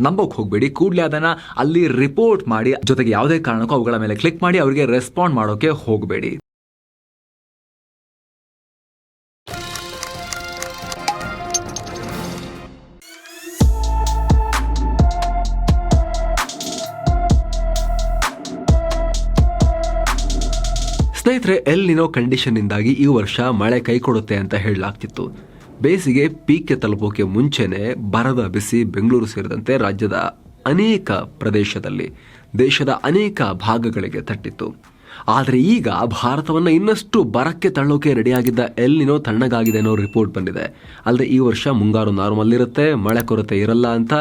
ನಂಬೋಕ್ ಹೋಗಬೇಡಿ. ಕೂಡಲೇ ಅದನ್ನ ಅಲ್ಲಿ ರಿಪೋರ್ಟ್ ಮಾಡಿ, ಜೊತೆಗೆ ಯಾವುದೇ ಕಾರಣಕ್ಕೂ ಅವುಗಳ ಮೇಲೆ ಕ್ಲಿಕ್ ಮಾಡಿ, ಅವರಿಗೆ ರೆಸ್ಪಾಂಡ್ ಮಾಡೋಕೆ ಹೋಗಬೇಡಿ. ಸ್ನೇಹಿತರೆ ಎಲ್ಲಿನೋ ಕಂಡೀಷನ್ನಿಂದಾಗಿ ಈ ವರ್ಷ ಮಳೆ ಕೈ ಕೊಡುತ್ತೆ ಅಂತ ಹೇಳಲಾಗ್ತಿತ್ತು. ಬೇಸಿಗೆ ಪೀಕ್ಗೆ ತಲುಪೋಕೆ ಮುಂಚೆನೆ ಬರದ ಬಿಸಿ ಬೆಂಗಳೂರು ಸೇರಿದಂತೆ ರಾಜ್ಯದ ಅನೇಕ ಪ್ರದೇಶದಲ್ಲಿ ದೇಶದ ಅನೇಕ ಭಾಗಗಳಿಗೆ ತಟ್ಟಿತ್ತು. ಆದರೆ ಈಗ ಭಾರತವನ್ನು ಇನ್ನಷ್ಟು ಬರಕ್ಕೆ ತಳ್ಳೋಕೆ ರೆಡಿಯಾಗಿದ್ದ ಎಲ್ಲಿನೋ ತಣ್ಣಗಾಗಿದೆ ಅನ್ನೋ ರಿಪೋರ್ಟ್ ಬಂದಿದೆ. ಅಲ್ಲದೆ ಈ ವರ್ಷ ಮುಂಗಾರು ನಾರ್ಮಲ್ ಇರುತ್ತೆ, ಮಳೆ ಕೊರತೆ ಇರಲ್ಲ ಅಂತ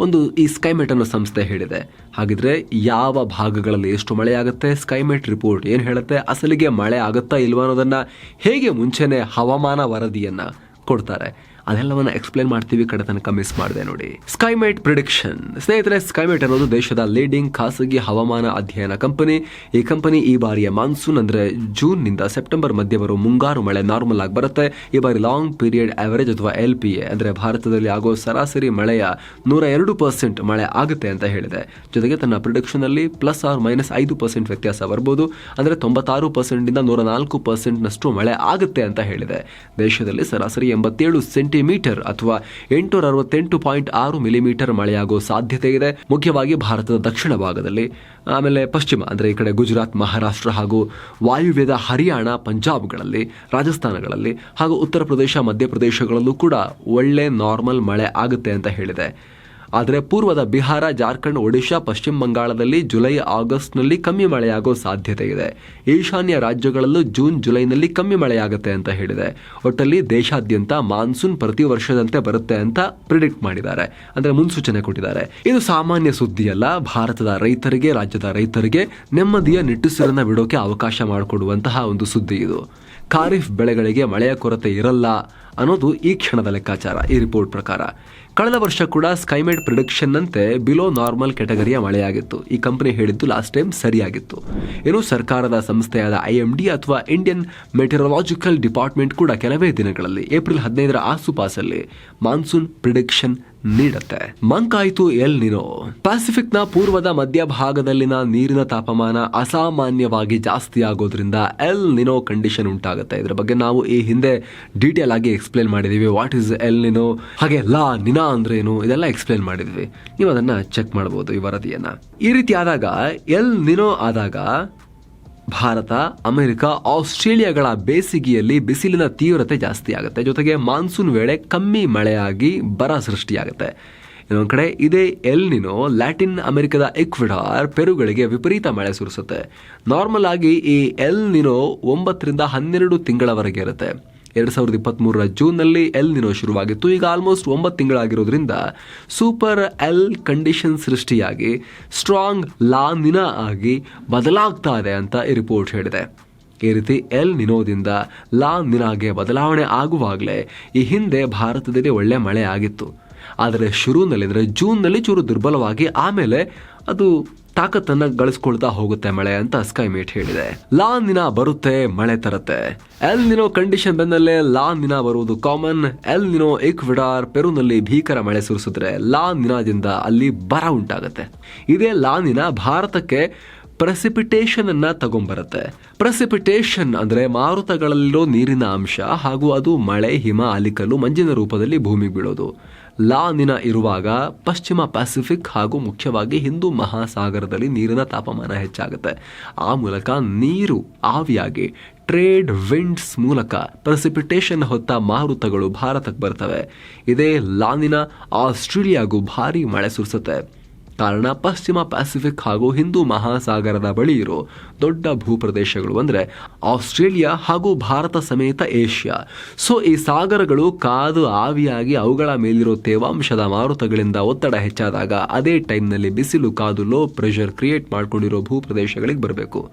ಒಂದು ಈ ಸ್ಕೈಮೆಟ್ ಅನ್ನೋ ಸಂಸ್ಥೆ ಹೇಳಿದೆ. ಹಾಗಿದ್ರೆ ಯಾವ ಭಾಗಗಳಲ್ಲಿ ಎಷ್ಟು ಮಳೆ ಆಗುತ್ತೆ? ಸ್ಕೈಮೆಟ್ ರಿಪೋರ್ಟ್ ಏನು ಹೇಳುತ್ತೆ? ಅಸಲಿಗೆ ಮಳೆ ಆಗುತ್ತಾ ಇಲ್ವಾ ಅನ್ನೋದನ್ನು ಹೇಗೆ ಮುಂಚೆನೇ ಹವಾಮಾನ ವರದಿಯನ್ನ ಕೊಡ್ತಾರೆ ಅದೆಲ್ಲವನ್ನ ಎಕ್ಸ್ಪ್ಲೈನ್ ಮಾಡ್ತೀವಿ ಕಡೆ ತನಕ ಮಿಸ್ ಮಾಡಿದೆ ನೋಡಿ. ಸ್ಕೈಮೇಟ್ ಪ್ರಿಡಿಕ್ಷನ್ ಸ್ನೇಹಿತರೆ ಸ್ಕೈಮೇಟ್ ಅನ್ನೋದು ದೇಶದ ಲೀಡಿಂಗ್ ಖಾಸಗಿ ಹವಾಮಾನ ಅಧ್ಯಯನ ಕಂಪನಿ ಈ ಕಂಪನಿ ಈ ಬಾರಿಯ ಮಾನ್ಸೂನ್ ಅಂದ್ರೆ ಜೂನ್ನಿಂದ ಸೆಪ್ಟೆಂಬರ್ ಮಧ್ಯ ಬರೋ ಮುಂಗಾರು ಮಳೆ ನಾರ್ಮಲ್ ಆಗಿ ಬರುತ್ತೆ. ಈ ಬಾರಿ ಲಾಂಗ್ ಪೀರಿಯಡ್ ಆವರೇಜ್ ಅಥವಾ ಎಲ್ ಪಿ ಎ ಅಂದ್ರೆ ಭಾರತದಲ್ಲಿ ಆಗೋ ಸರಾಸರಿ ಮಳೆಯ ನೂರ ಎರಡು ಪರ್ಸೆಂಟ್ ಮಳೆ ಆಗುತ್ತೆ ಅಂತ ಹೇಳಿದೆ. ಜೊತೆಗೆ ತನ್ನ ಪ್ರಿಡಿಕ್ಷನ್ ಅಲ್ಲಿ ಪ್ಲಸ್ ಆರ್ ಮೈನಸ್ ಐದು ಪರ್ಸೆಂಟ್ ವ್ಯತ್ಯಾಸ ಬರ್ಬೋದು. ಅಂದ್ರೆ ತೊಂಬತ್ತಾರು ಪರ್ಸೆಂಟ್ ಇಂದ ನೂರ ನಾಲ್ಕು ಪರ್ಸೆಂಟ್ ನಷ್ಟು ಮಳೆ ಆಗುತ್ತೆ ಅಂತ ಹೇಳಿದೆ. ದೇಶದಲ್ಲಿ ಸರಾಸರಿ ಎಂಬತ್ತೇಳು ಸೆಂಟಿಮೀಟರ್ ಅಥವಾ ಎಂಟುನೂರ ಅರವತ್ತೆಂಟು ಪಾಯಿಂಟ್ ಆರು ಮಿಲಿಮೀಟರ್ ಮಳೆಯಾಗುವ ಸಾಧ್ಯತೆ ಇದೆ. ಮುಖ್ಯವಾಗಿ ಭಾರತದ ದಕ್ಷಿಣ ಭಾಗದಲ್ಲಿ. ಆಮೇಲೆ ಪಶ್ಚಿಮ, ಅಂದರೆ ಈ ಕಡೆ ಗುಜರಾತ್, ಮಹಾರಾಷ್ಟ್ರ ಹಾಗೂ ವಾಯುವ್ಯದ ಹರಿಯಾಣ, ಪಂಜಾಬ್ಗಳಲ್ಲಿ, ರಾಜಸ್ಥಾನಗಳಲ್ಲಿ ಹಾಗೂ ಉತ್ತರ ಪ್ರದೇಶ ಮಧ್ಯಪ್ರದೇಶಗಳಲ್ಲೂ ಕೂಡ ಒಳ್ಳೆ ನಾರ್ಮಲ್ ಮಳೆ ಆಗುತ್ತೆ ಅಂತ ಹೇಳಿದೆ. ಆದರೆ ಪೂರ್ವದ ಬಿಹಾರ, ಜಾರ್ಖಂಡ್, ಒಡಿಶಾ, ಪಶ್ಚಿಮ ಬಂಗಾಳದಲ್ಲಿ ಜುಲೈ, ಆಗಸ್ಟ್ನಲ್ಲಿ ಕಮ್ಮಿ ಮಳೆಯಾಗೋ ಸಾಧ್ಯತೆ ಇದೆ. ಈಶಾನ್ಯ ರಾಜ್ಯಗಳಲ್ಲೂ ಜೂನ್, ಜುಲೈನಲ್ಲಿ ಕಮ್ಮಿ ಮಳೆಯಾಗುತ್ತೆ ಅಂತ ಹೇಳಿದೆ. ಒಟ್ಟಲ್ಲಿ ದೇಶಾದ್ಯಂತ ಮಾನ್ಸೂನ್ ಪ್ರತಿ ವರ್ಷದಂತೆ ಬರುತ್ತೆ ಅಂತ ಪ್ರಿಡಿಕ್ಟ್ ಮಾಡಿದ್ದಾರೆ. ಅಂದರೆ ಮುನ್ಸೂಚನೆ ಕೊಟ್ಟಿದ್ದಾರೆ. ಇದು ಸಾಮಾನ್ಯ ಸುದ್ದಿಯಲ್ಲ. ಭಾರತದ ರೈತರಿಗೆ, ರಾಜ್ಯದ ರೈತರಿಗೆ ನೆಮ್ಮದಿಯ ನಿಟ್ಟುಸಿರನ್ನ ಬಿಡೋಕೆ ಅವಕಾಶ ಮಾಡಿಕೊಡುವಂತಹ ಒಂದು ಸುದ್ದಿ ಇದು. ಖಾರಿಫ್ ಬೆಳೆಗಳಿಗೆ ಮಳೆಯ ಕೊರತೆ ಇರಲ್ಲ ಅನ್ನೋದು ಈ ಕ್ಷಣದ ಲೆಕ್ಕಾಚಾರ, ಈ ರಿಪೋರ್ಟ್ ಪ್ರಕಾರ. ಕಳೆದ ವರ್ಷ ಕೂಡ ಸ್ಕೈಮೇಡ್ ಪ್ರಿಡಿಕ್ಷನ್ ನಂತೆ ಬಿಲೋ ನಾರ್ಮಲ್ ಕೆಟಗರಿಯ ಮಳೆಯಾಗಿತ್ತು. ಈ ಕಂಪನಿ ಹೇಳಿದ್ದು ಲಾಸ್ಟ್ ಟೈಮ್ ಸರಿಯಾಗಿತ್ತು. ಏನು ಸರ್ಕಾರದ ಸಂಸ್ಥೆಯಾದ ಐ ಡಿ ಅಥವಾ ಇಂಡಿಯನ್ ಮೆಟೆರಲಾಜಿಕಲ್ ಡಿಪಾರ್ಟ್ಮೆಂಟ್ ಕೂಡ ಕೆಲವೇ ದಿನಗಳಲ್ಲಿ ಏಪ್ರಿಲ್ ಹದಿನೈದರ ಆಸುಪಾಸಲ್ಲಿ ಮಾನ್ಸೂನ್ ಪ್ರಿಡಿಕ್ಷನ್ ನೀಡುತ್ತೆ. ಮಂಕಾಯಿತು ಎಲ್ ನಿನೋ? ನ ಪೂರ್ವದ ಮಧ್ಯಭಾಗದಲ್ಲಿನ ನೀರಿನ ತಾಪಮಾನ ಅಸಾಮಾನ್ಯವಾಗಿ ಜಾಸ್ತಿ ಆಗೋದ್ರಿಂದ ಎಲ್ ನಿನೋ ಕಂಡೀಷನ್ ಉಂಟಾಗುತ್ತೆ. ಇದರ ಬಗ್ಗೆ ನಾವು ಈ ಹಿಂದೆ ಡೀಟೇಲ್ ಆಗಿ ಎಕ್ಸ್ಪ್ಲೇನ್ ಮಾಡಿದೀವಿ. What is El Nino? ಹಾಗೆ ಲಾ ನಿನಾ ಅಂದ್ರೆ ಏನು ಇದೆಲ್ಲ ಎಕ್ಸ್ಪ್ಲೇನ್ ಮಾಡಿದ್ವಿ. ನೀವು ಅದನ್ನ ಚೆಕ್ ಮಾಡಬಹುದು ಈ ವರದಿಯನ್ನು. ಈ ರೀತಿ ಆದಾಗ, ಎಲ್ ನಿನೋ ಆದಾಗ, ಭಾರತ, ಅಮೆರಿಕ, ಆಸ್ಟ್ರೇಲಿಯಾಗಳ ಬೇಸಿಗೆಯಲ್ಲಿ ಬಿಸಿಲಿನ ತೀವ್ರತೆ ಜಾಸ್ತಿ ಆಗುತ್ತೆ. ಜೊತೆಗೆ ಮಾನ್ಸೂನ್ ವೇಳೆ ಕಮ್ಮಿ ಮಳೆಯಾಗಿ ಬರ ಸೃಷ್ಟಿಯಾಗುತ್ತೆ. ಇನ್ನೊಂದು ಕಡೆ, ಇದೇ ಎಲ್ ನಿನೋ ಲ್ಯಾಟಿನ್ ಅಮೆರಿಕದ ಇಕ್ವಿಡಾರ್ ಪೆರುಗಳಿಗೆ ವಿಪರೀತ ಮಳೆ ಸುರಿಸುತ್ತೆ. ನಾರ್ಮಲ್ ಆಗಿ ಈ ಎಲ್ ನಿನೋ ಒಂಬತ್ತರಿಂದ ಹನ್ನೆರಡು ತಿಂಗಳವರೆಗೆ ಇರುತ್ತೆ. ಎರಡು ಸಾವಿರದ ಇಪ್ಪತ್ತ್ಮೂರರ ಜೂನ್ನಲ್ಲಿ ಎಲ್ ನಿನೋ ಶುರುವಾಗಿತ್ತು. ಈಗ ಆಲ್ಮೋಸ್ಟ್ ಒಂಬತ್ತು ತಿಂಗಳಾಗಿರೋದ್ರಿಂದ ಸೂಪರ್ ಎಲ್ ಕಂಡೀಷನ್ ಸೃಷ್ಟಿಯಾಗಿ ಸ್ಟ್ರಾಂಗ್ ಲಾ ನಿನಾ ಆಗಿ ಬದಲಾಗ್ತಾ ಇದೆ ಅಂತ ಈ ರಿಪೋರ್ಟ್ ಹೇಳಿದೆ. ಈ ರೀತಿ ಎಲ್ ನಿನೋದಿಂದ ಲಾ ನಿನಾಗೆ ಬದಲಾವಣೆ ಆಗುವಾಗಲೇ ಈ ಹಿಂದೆ ಭಾರತದಲ್ಲಿ ಒಳ್ಳೆ ಮಳೆ ಆಗಿತ್ತು. ಆದರೆ ಶುರುವಿನಲ್ಲಿ ಅಂದರೆ ಜೂನ್ನಲ್ಲಿ ಚೂರು ದುರ್ಬಲವಾಗಿ, ಆಮೇಲೆ ಅದು ತಾಕತ್ತನ್ನ ಗಳಿಸ್ಕೊಳ್ತಾ ಹೋಗುತ್ತೆ ಮಳೆ ಅಂತ ಸ್ಕೈಮೇಟ್ ಹೇಳಿದೆ. ಲಾ ದಿನ ಬರುತ್ತೆ, ಮಳೆ ತರತ್ತೆ. ಎಲ್ ನಿನೋ ಕಂಡೀಷನ್ ಬಂದಲ್ಲೇ ಲಾ ದಿನ ಬರುವುದು ಕಾಮನ್ ಎಲ್ ನಿನೋ ಇಕ್ವಿಡಾರ್ ಪೆರುನಲ್ಲಿ ಭೀಕರ ಮಳೆ ಸುರಿಸಿದ್ರೆ ಲಾನ್ ದಿನದಿಂದ ಅಲ್ಲಿ ಬರ ಉಂಟಾಗುತ್ತೆ. ಇದೇ ಲಾ ದಿನ ಭಾರತಕ್ಕೆ ಪ್ರೆಸಿಪಿಟೇಷನ್ ಅನ್ನ ತಗೊಂಡ್ಬರುತ್ತೆ ಪ್ರೆಸಿಪಿಟೇಷನ್ ಅಂದ್ರೆ ಮಾರುತಗಳಲ್ಲಿರೋ ನೀರಿನ ಅಂಶ ಹಾಗೂ ಅದು ಮಳೆ, ಹಿಮ, ಅಲಿಕಲ್ಲು, ಮಂಜಿನ ರೂಪದಲ್ಲಿ ಭೂಮಿಗೆ ಬೀಳೋದು. ಲಾ ನಿನ ಇರುವಾಗ ಪಶ್ಚಿಮ ಪೆಸಿಫಿಕ್ ಹಾಗೂ ಮುಖ್ಯವಾಗಿ ಹಿಂದೂ ಮಹಾಸಾಗರದಲ್ಲಿ ನೀರಿನ ತಾಪಮಾನ ಹೆಚ್ಚಾಗುತ್ತೆ. ಆ ಮೂಲಕ ನೀರು ಆವಿಯಾಗಿ ಟ್ರೇಡ್ ವಿಂಡ್ಸ್ ಮೂಲಕ ಪ್ರೆಸಿಪಿಟೇಷನ್ ಹೊತ್ತ ಮಾರುತಗಳು ಭಾರತಕ್ಕೆ ಬರ್ತವೆ ಇದೇ ಲಾನಿನ ಆಸ್ಟ್ರೇಲಿಯಾಗೂ ಭಾರಿ ಮಳೆ ಸುರಿಸುತ್ತೆ. ಕಾರಣ ಪಶ್ಚಿಮ ಪ್ಯಾಸಿಫಿಕ್ ಹಾಗೂ ಹಿಂದೂ ಮಹಾಸಾಗರದ ಬಳಿ ಇರೋ ದೊಡ್ಡ ಭೂಪ್ರದೇಶಗಳು ಅಂದರೆ ಆಸ್ಟ್ರೇಲಿಯಾ ಹಾಗೂ ಭಾರತ ಸಮೇತ ಏಷ್ಯಾ. ಸೊ ಈ ಸಾಗರಗಳು ಕಾದು ಆವಿಯಾಗಿ ಅವುಗಳ ಮೇಲಿರೋ ತೇವಾಂಶದ ಮಾರುತಗಳಿಂದ ಒತ್ತಡ ಹೆಚ್ಚಾದಾಗ ಅದೇ ಟೈಮ್ನಲ್ಲಿ ಬಿಸಿಲು ಕಾದು ಲೋ ಪ್ರೆಷರ್ ಕ್ರಿಯೇಟ್ ಮಾಡ್ಕೊಂಡಿರೋ ಭೂಪ್ರದೇಶಗಳಿಗೆ ಬರಬೇಕು.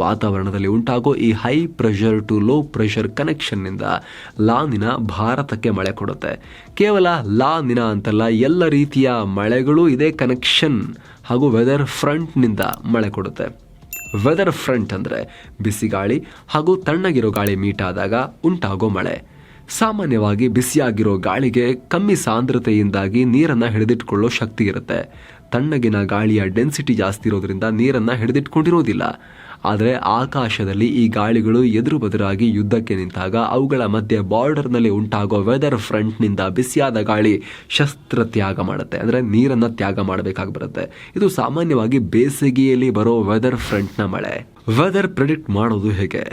ವಾತಾವರಣದಲ್ಲಿ ಉಂಟಾಗೋ ಈ high pressure to low pressure ಕನೆಕ್ಷನ್ನಿಂದ La Nina ಭಾರತಕ್ಕೆ ಮಳೆ ಕೊಡುತ್ತೆ. ಕೇವಲ ಲಾನಿನ ಅಂತಲ್ಲ, ಎಲ್ಲ ರೀತಿಯ ಮಳೆಗಳು ಇದೇ ಕನೆಕ್ಷನ್ ಹಾಗೂ ವೆದರ್ ಫ್ರಂಟ್ನಿಂದ ಮಳೆ ಕೊಡುತ್ತೆ. ವೆದರ್ ಫ್ರಂಟ್ ಅಂದರೆ ಬಿಸಿ ಗಾಳಿ ಹಾಗೂ ತಣ್ಣಗಿರೋ ಗಾಳಿ ಮೀಟ್ ಆದಾಗ ಉಂಟಾಗೋ ಮಳೆ. ಸಾಮಾನ್ಯವಾಗಿ ಬಿಸಿಯಾಗಿರೋ ಗಾಳಿಗೆ ಕಮ್ಮಿ ಸಾಂದ್ರತೆಯಿಂದಾಗಿ ನೀರನ್ನು ಹಿಡಿದಿಟ್ಕೊಳ್ಳೋ ಶಕ್ತಿ ಇರುತ್ತೆ. ತಣ್ಣಗಿನ ಗಾಳಿಯ ಡೆನ್ಸಿಟಿ ಜಾಸ್ತಿ ಇರೋದ್ರಿಂದ ನೀರನ್ನು ಹಿಡಿದಿಟ್ಕೊಂಡಿರೋದಿಲ್ಲ. ಆದರೆ ಆಕಾಶದಲ್ಲಿ ಈ ಗಾಳಿಗಳು ಎದುರು ಬದುರಾಗಿ ಯುದ್ಧಕ್ಕೆ ನಿಂತಾಗ ಅವುಗಳ ಮಧ್ಯೆ ಬಾರ್ಡರ್ನಲ್ಲಿ ಉಂಟಾಗೋ ವೆದರ್ ಫ್ರಂಟ್ನಿಂದ ಬಿಸಿಯಾದ ಗಾಳಿ ಶಸ್ತ್ರ ತ್ಯಾಗ ಮಾಡುತ್ತೆ. ಅಂದರೆ ನೀರನ್ನು ತ್ಯಾಗ ಮಾಡಬೇಕಾಗಿ ಬರುತ್ತೆ. ಇದು ಸಾಮಾನ್ಯವಾಗಿ ಬೇಸಿಗೆಯಲ್ಲಿ ಬರೋ ವೆದರ್ ಫ್ರಂಟ್ನ ಮಳೆ. ವೆದರ್ ಪ್ರಿಡಿಕ್ಟ್ ಮಾಡೋದು ಹೇಗೆ?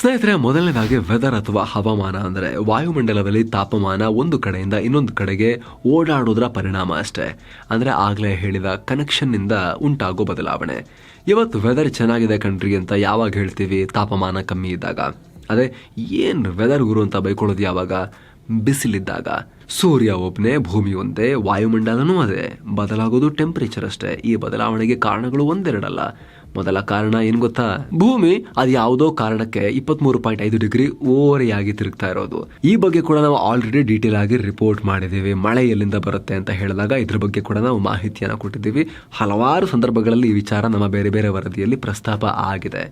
ಸ್ನೇಹಿತರೆ, ಮೊದಲನೇದಾಗಿ ವೆದರ್ ಅಥವಾ ಹವಾಮಾನ ಅಂದರೆ ವಾಯುಮಂಡಲದಲ್ಲಿ ತಾಪಮಾನ ಒಂದು ಕಡೆಯಿಂದ ಇನ್ನೊಂದು ಕಡೆಗೆ ಓಡಾಡೋದ್ರ ಪರಿಣಾಮ ಅಷ್ಟೇ. ಅಂದರೆ ಆಗಲೇ ಹೇಳಿದ ಕನೆಕ್ಷನ್ನಿಂದ ಉಂಟಾಗೋ ಬದಲಾವಣೆ. ಇವತ್ತು ವೆದರ್ ಚೆನ್ನಾಗಿದೆ ಕಣ್ರಿ ಅಂತ ಯಾವಾಗ ಹೇಳ್ತೀವಿ? ತಾಪಮಾನ ಕಮ್ಮಿ ಇದ್ದಾಗ. ಅದೇ, ಏನು ವೆದರ್ ಗುರು ಅಂತ ಬೈಕೊಳ್ಳೋದು ಯಾವಾಗ? ಬಿಸಿಲಿದ್ದಾಗ. ಸೂರ್ಯ ಒಬ್ಬನೇ ಭೂಮಿ ಒಂದೇ, ವಾಯುಮಂಡಲನೂ ಅದೇ. ಬದಲಾಗೋದು ಟೆಂಪರೇಚರ್ ಅಷ್ಟೇ. ಈ ಬದಲಾವಣೆಗೆ ಕಾರಣಗಳು ಒಂದೆರಡಲ್ಲ. ಮೊದಲ ಕಾರಣ ಏನು ಗೊತ್ತಾ? ಭೂಮಿ ಅದು ಯಾವುದೋ ಕಾರಣಕ್ಕೆ ಇಪ್ಪತ್ಮೂರು ಪಾಯಿಂಟ್ ಐದು ಡಿಗ್ರಿ ಓರೆಯಾಗಿ ತಿರುಗ್ತಾ ಇರೋದು. ಈ ಬಗ್ಗೆ ಕೂಡ ನಾವು ಆಲ್ರೆಡಿ ಡೀಟೇಲ್ ಆಗಿ ರಿಪೋರ್ಟ್ ಮಾಡಿದ್ದೀವಿ ಮಳೆ ಎಲ್ಲಿಂದ ಬರುತ್ತೆ ಅಂತ ಹೇಳಿದಾಗ ಇದ್ರ ಬಗ್ಗೆ ಕೂಡ ನಾವು ಮಾಹಿತಿಯನ್ನು ಕೊಟ್ಟಿದ್ದೀವಿ. ಹಲವಾರು ಸಂದರ್ಭಗಳಲ್ಲಿ ಈ ವಿಚಾರ ನಮ್ಮ ಬೇರೆ ಬೇರೆ ವರದಿಯಲ್ಲಿ ಪ್ರಸ್ತಾಪ ಆಗಿದೆ.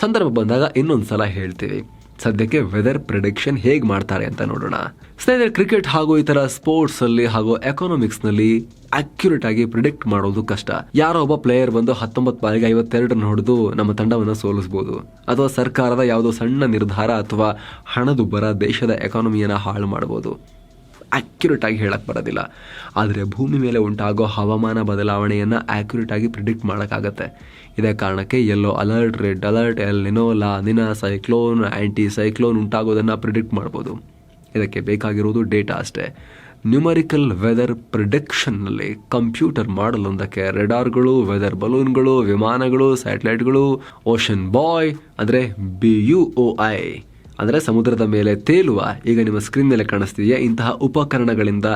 ಸಂದರ್ಭ ಬಂದಾಗ ಇನ್ನೊಂದ್ಸಲ ಹೇಳ್ತೀವಿ. ಸದ್ಯಕ್ಕೆ ವೆದರ್ ಪ್ರಿಡಿಕ್ಷನ್ ಹೇಗೆ ಮಾಡ್ತಾರೆ ಅಂತ ನೋಡೋಣ. ಸ್ನೇಹಿತರೆ ಕ್ರಿಕೆಟ್ ಹಾಗೂ ಇತರ ಸ್ಪೋರ್ಟ್ಸ್ ಅಲ್ಲಿ ಹಾಗೂ ಎಕನಾಮಿಕ್ಸ್ನಲ್ಲಿ ಅಕ್ಯುರೇಟ್ ಆಗಿ ಪ್ರಿಡಿಕ್ಟ್ ಮಾಡೋದು ಕಷ್ಟ. ಯಾರೋ ಒಬ್ಬ ಪ್ಲೇಯರ್ ಬಂದು ಹತ್ತೊಂಬತ್ತು ಬಾರಿಗೆ ಐವತ್ತೆರಡನ್ನು ಹೊಡೆದು ನಮ್ಮ ತಂಡವನ್ನು ಸೋಲಿಸಬಹುದು ಅಥವಾ ಸರ್ಕಾರದ ಯಾವುದೋ ಸಣ್ಣ ನಿರ್ಧಾರ ಅಥವಾ ಹಣದುಬ್ಬರ ದೇಶದ ಎಕಾನಮಿಯನ್ನು ಹಾಳು ಮಾಡಬಹುದು ಅಕ್ಯುರೇಟ್ ಆಗಿ ಹೇಳಕ್ಕೆ ಬರೋದಿಲ್ಲ. ಆದರೆ ಭೂಮಿ ಮೇಲೆ ಉಂಟಾಗೋ ಹವಾಮಾನ ಬದಲಾವಣೆಯನ್ನು ಆಕ್ಯುರೇಟ್ ಆಗಿ ಪ್ರಿಡಿಕ್ಟ್ ಮಾಡೋಕ್ಕಾಗತ್ತೆ. ಇದೇ ಕಾರಣಕ್ಕೆ yellow alert red alert El Nino La Nina cyclone anti cyclone ಉಂಟಾಗೋದನ್ನು predict ಮಾಡ್ಬೋದು. ಇದಕ್ಕೆ ಬೇಕಾಗಿರೋದು ಡೇಟಾ ಅಷ್ಟೇ. ನ್ಯೂಮರಿಕಲ್ ವೆದರ್ ಪ್ರಿಡಿಕ್ಷನ್ನಲ್ಲಿ ಕಂಪ್ಯೂಟರ್ ಮಾಡಲ್ ಒಂದಕ್ಕೆ ರೆಡಾರ್ಗಳು ವೆದರ್ ಬಲೂನ್ಗಳು ವಿಮಾನಗಳು ಸ್ಯಾಟಲೈಟ್ಗಳು ಓಷನ್ ಬಾಯ್ ಅಂದರೆ ಬಿ ಯು ಒ ಐ ಅಂದರೆ ಸಮುದ್ರದ ಮೇಲೆ ತೇಲುವ ಈಗ ನಿಮ್ಮ ಸ್ಕ್ರೀನ್ ಮೇಲೆ ಕಾಣಿಸ್ತಿದೆಯಾ, ಇಂತಹ ಉಪಕರಣಗಳಿಂದ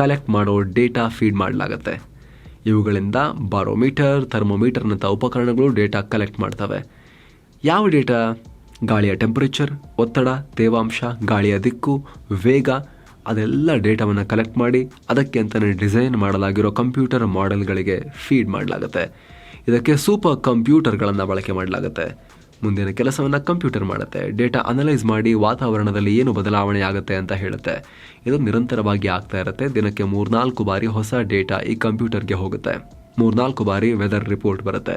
ಕಲೆಕ್ಟ್ ಮಾಡೋ ಡೇಟಾ ಫೀಡ್ ಮಾಡಲಾಗುತ್ತೆ. ಇವುಗಳಿಂದ ಬಾರೋಮೀಟರ್ ಥರ್ಮೋಮೀಟರ್ನಂಥ ಉಪಕರಣಗಳು ಡೇಟಾ ಕಲೆಕ್ಟ್ ಮಾಡ್ತವೆ. ಯಾವ ಡೇಟಾ ಗಾಳಿಯ ಟೆಂಪರೇಚರ್ ಒತ್ತಡ, ತೇವಾಂಶ, ಗಾಳಿಯ ದಿಕ್ಕು, ವೇಗ, ಅದೆಲ್ಲ ಡೇಟಾವನ್ನು ಕಲೆಕ್ಟ್ ಮಾಡಿ ಅದಕ್ಕೆ ಅಂತಲೇ ಡಿಸೈನ್ ಮಾಡಲಾಗಿರೋ ಕಂಪ್ಯೂಟರ್ ಮಾಡೆಲ್ಗಳಿಗೆ ಫೀಡ್ ಮಾಡಲಾಗುತ್ತೆ. ಇದಕ್ಕೆ ಸೂಪರ್ ಕಂಪ್ಯೂಟರ್ಗಳನ್ನು ಬಳಕೆ ಮಾಡಲಾಗುತ್ತೆ. ಮುಂದಿನ ಕೆಲಸವನ್ನು ಕಂಪ್ಯೂಟರ್ ಮಾಡುತ್ತೆ. ಡೇಟಾ ಅನಲೈಸ್ ಮಾಡಿ ವಾತಾವರಣದಲ್ಲಿ ಏನು ಬದಲಾವಣೆ ಆಗುತ್ತೆ ಅಂತ ಹೇಳುತ್ತೆ. ಇದು ನಿರಂತರವಾಗಿ ಆಗ್ತಾ ಇರುತ್ತೆ. ದಿನಕ್ಕೆ ಮೂರ್ನಾಲ್ಕು ಬಾರಿ ಹೊಸ ಡೇಟಾ ಈ ಕಂಪ್ಯೂಟರ್ಗೆ ಹೋಗುತ್ತೆ. ಮೂರ್ನಾಲ್ಕು ಬಾರಿ ವೆದರ್ ರಿಪೋರ್ಟ್ ಬರುತ್ತೆ.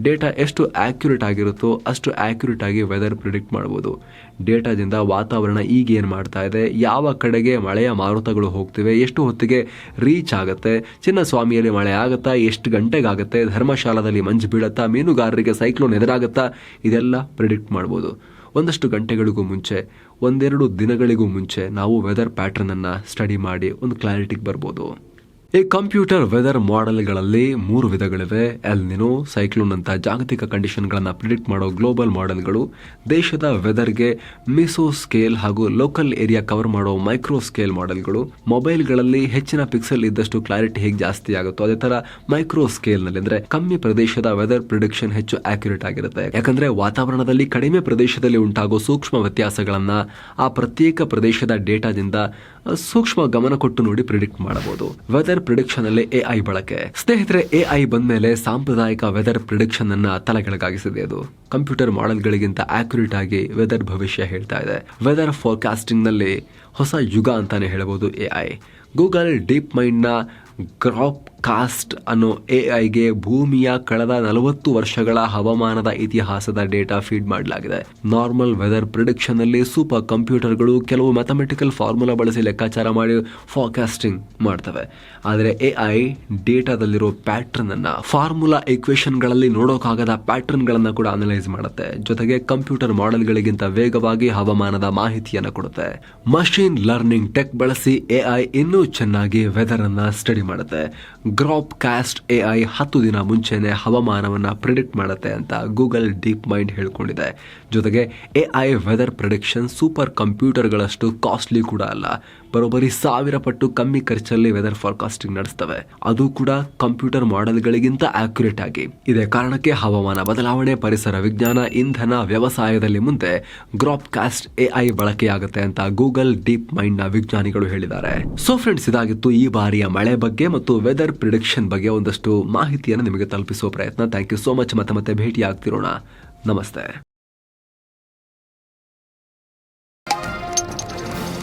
ಡೇಟಾ ಎಷ್ಟು ಆ್ಯಕ್ಯುರೇಟ್ ಆಗಿರುತ್ತೋ ಅಷ್ಟು ಆ್ಯಕ್ಯುರೇಟ್ ಆಗಿ ವೆದರ್ ಪ್ರಿಡಿಕ್ಟ್ ಮಾಡ್ಬೋದು. ಡೇಟಾದಿಂದ ವಾತಾವರಣ ಈಗ ಏನು ಮಾಡ್ತಾ ಇದೆ? ಯಾವ ಕಡೆಗೆ ಮಳೆಯ ಮಾರುತಗಳು ಹೋಗ್ತಿವೆ? ಎಷ್ಟು ಹೊತ್ತಿಗೆ ರೀಚ್ ಆಗುತ್ತೆ? ಚಿನ್ನಸ್ವಾಮಿಯಲ್ಲಿ ಮಳೆ ಆಗುತ್ತಾ? ಎಷ್ಟು ಗಂಟೆಗಾಗುತ್ತೆ? ಧರ್ಮಶಾಲಾದಲ್ಲಿ ಮಂಜು ಬೀಳುತ್ತಾ? ಮೀನುಗಾರರಿಗೆ ಸೈಕ್ಲೋನ್ ಎದುರಾಗುತ್ತಾ? ಇದೆಲ್ಲ ಪ್ರಿಡಿಕ್ಟ್ ಮಾಡ್ಬೋದು. ಒಂದಷ್ಟು ಗಂಟೆಗಳಿಗೂ ಮುಂಚೆ, ಒಂದೆರಡು ದಿನಗಳಿಗೂ ಮುಂಚೆ ನಾವು ವೆದರ್ ಪ್ಯಾಟ್ರನನ್ನು ಸ್ಟಡಿ ಮಾಡಿ, ಒಂದು ಕ್ಲಾರಿಟಿಗೆ ಬರ್ಬೋದು. ಈ ಕಂಪ್ಯೂಟರ್ ವೆದರ್ ಮಾಡೆಲ್ಗಳಲ್ಲಿ ಮೂರು ವಿಧಗಳಿವೆ. ಎಲ್ ನಿನೋ, ಸೈಕ್ಲೋನ್ ಅಂತ ಜಾಗತಿಕ ಕಂಡೀಷನ್ಗಳನ್ನು ಪ್ರಿಡಿಕ್ಟ್ ಮಾಡೋ ಗ್ಲೋಬಲ್ ಮಾಡೆಲ್ಗಳು ದೇಶದ ವೆದರ್ಗೆ ಮಿಸೋ ಸ್ಕೇಲ್ ಹಾಗೂ ಲೋಕಲ್ ಏರಿಯಾ ಕವರ್ ಮಾಡೋ ಮೈಕ್ರೋ ಸ್ಕೇಲ್ ಮಾಡೆಲ್ಗಳು. ಮೊಬೈಲ್ಗಳಲ್ಲಿ ಹೆಚ್ಚಿನ ಪಿಕ್ಸೆಲ್ ಇದ್ದಷ್ಟು ಕ್ಲಾರಿಟಿ ಹೇಗೆ ಜಾಸ್ತಿ ಆಗುತ್ತೋ ಅದೇ ತರ ಮೈಕ್ರೋ ಸ್ಕೇಲ್ನಲ್ಲಿ ಅಂದ್ರೆ ಕಮ್ಮಿ ಪ್ರದೇಶದ ವೆದರ್ ಪ್ರಿಡಿಕ್ಷನ್ ಹೆಚ್ಚು ಆಕ್ಯುರೇಟ್ ಆಗಿರುತ್ತೆ. ಯಾಕಂದ್ರೆ ವಾತಾವರಣದಲ್ಲಿ ಕಡಿಮೆ ಪ್ರದೇಶದಲ್ಲಿ ಉಂಟಾಗೋ ಸೂಕ್ಷ್ಮ ವ್ಯತ್ಯಾಸಗಳನ್ನು ಆ ಪ್ರತ್ಯೇಕ ಪ್ರದೇಶದ ಡೇಟಾದಿಂದ ಸೂಕ್ಷ್ಮ ಗಮನ ಕೊಟ್ಟು ನೋಡಿ ಪ್ರಿಡಿಕ್ಟ್ ಮಾಡಬಹುದು. ವೆದರ್ ಪ್ರಿಡಿಕ್ಷನ್ ಅಲ್ಲಿ ಎ ಐ ಬಳಕೆ. ಸ್ನೇಹಿತರೆ ಎ ಎಐ ಬಂದ್ಮೇಲೆ ಸಾಂಪ್ರದಾಯಿಕ ವೆದರ್ ಪ್ರಿಡಿಕ್ಷನ್ ಅನ್ನ ತಲೆಗೆಳಗಾಗಿಸಿದೆ ಅದು. ಕಂಪ್ಯೂಟರ್ ಮಾಡೆಲ್ಗಳಿಗಿಂತ ಆಕ್ಯುರೇಟ್ ಆಗಿ ವೆದರ್ ಭವಿಷ್ಯ ಹೇಳ್ತಾ ಇದೆ. ವೆದರ್ ಫೋರ್ಕಾಸ್ಟಿಂಗ್ನಲ್ಲಿ ಹೊಸ ಯುಗ ಅಂತಾನೆ ಹೇಳಬಹುದು ಎಐ ಗೂಗಲ್ ಡೀಪ್ ಮೈಂಡ್ನ ಗ್ರಾಪ್ ಕಾಸ್ಟ್ ಅನ್ನೋ ಐಗೆ ಭೂಮಿಯ ಕಳೆದ ನಲವತ್ತು ವರ್ಷಗಳ ಹವಾಮಾನದ ಇತಿಹಾಸದ ಡೇಟಾ ಫೀಡ್ ಮಾಡಲಾಗಿದೆ. ನಾರ್ಮಲ್ ವೆದರ್ ಪ್ರಿಡಿಕ್ಷನ್ ಅಲ್ಲಿ ಸೂಪರ್ ಕಂಪ್ಯೂಟರ್ಗಳು ಕೆಲವು ಮ್ಯಾಥಮೆಟಿಕಲ್ ಫಾರ್ಮುಲಾ ಬಳಸಿ ಲೆಕ್ಕಾಚಾರ ಮಾಡಿ ಫಾರ್ಕಾಸ್ಟಿಂಗ್ ಮಾಡ್ತವೆ. ಆದರೆ ಎ ಐ ಡೇಟಾದಲ್ಲಿರೋ ಪ್ಯಾಟ್ರನ್ ಅನ್ನ ಫಾರ್ಮುಲಾ ಇಕ್ವೇಶನ್ಗಳಲ್ಲಿ ನೋಡೋಕ್ಕಾಗದ ಪ್ಯಾಟ್ರನ್ಗಳನ್ನ ಕೂಡ ಅನಲೈಸ್ ಮಾಡುತ್ತೆ. ಜೊತೆಗೆ ಕಂಪ್ಯೂಟರ್ ಮಾಡೆಲ್ಗಳಿಗಿಂತ ವೇಗವಾಗಿ ಹವಾಮಾನದ ಮಾಹಿತಿಯನ್ನು ಕೊಡುತ್ತೆ. ಮಷೀನ್ ಲರ್ನಿಂಗ್ ಟೆಕ್ ಬಳಸಿ ಎಐ ಇನ್ನೂ ಚೆನ್ನಾಗಿ ವೆದರ್ ಅನ್ನ ಸ್ಟಡಿ ಮಾಡುತ್ತೆ. ಗ್ರಾಪ್ ಕ್ಯಾಸ್ಟ್ ಎ ಐ ಹತ್ತು ದಿನ ಮುಂಚೆನೆ ಹವಾಮಾನವನ್ನು ಪ್ರಿಡಿಕ್ಟ್ ಮಾಡುತ್ತೆ ಅಂತ ಗೂಗಲ್ ಡೀಪ್ ಮೈಂಡ್ ಹೇಳ್ಕೊಂಡಿದೆ. ಜೊತೆಗೆ A I weather prediction super ಕಂಪ್ಯೂಟರ್ಗಳಷ್ಟು costly ಕೂಡ ಅಲ್ಲ. ಬರೋಬ್ಬರಿ ಸಾವಿರ ಪಟ್ಟು ಕಮ್ಮಿ ಖರ್ಚಲ್ಲಿ ವೆದರ್ ಫಾರ್ಕಾಸ್ಟಿಂಗ್ ನಡೆಸ್ತವೆ. ಅದು ಕೂಡ ಕಂಪ್ಯೂಟರ್ ಮಾಡೆಲ್ಗಳಿಗಿಂತ ಆಕ್ಯುರೇಟ್ ಆಗಿ. ಇದೇ ಕಾರಣಕ್ಕೆ ಹವಾಮಾನ ಬದಲಾವಣೆ, ಪರಿಸರ ವಿಜ್ಞಾನ, ಇಂಧನ ವ್ಯವಸಾಯದಲ್ಲಿ ಮುಂದೆ ಗ್ರಾಪ್ ಕ್ಯಾಸ್ಟ್ ಎ ಐ ಬಳಕೆಯಾಗುತ್ತೆ ಅಂತ ಗೂಗಲ್ ಡೀಪ್ ಮೈಂಡ್ನ ವಿಜ್ಞಾನಿಗಳು ಹೇಳಿದ್ದಾರೆ. ಸೊ ಫ್ರೆಂಡ್ಸ್ ಇದಾಗಿತ್ತು ಈ ಬಾರಿಯ ಮಳೆ ಬಗ್ಗೆ ಮತ್ತು ವೆದರ್ ಪ್ರಿಡಿಕ್ಷನ್ ಬಗ್ಗೆ ಒಂದಷ್ಟು ಮಾಹಿತಿಯನ್ನು ನಿಮಗೆ ತಲುಪಿಸುವ ಪ್ರಯತ್ನ. ಥ್ಯಾಂಕ್ ಯು ಸೋ ಮಚ್ ಮತ್ತೆ ಮತ್ತೆ ಭೇಟಿ ಆಗ್ತಿರೋಣ ನಮಸ್ತೆ.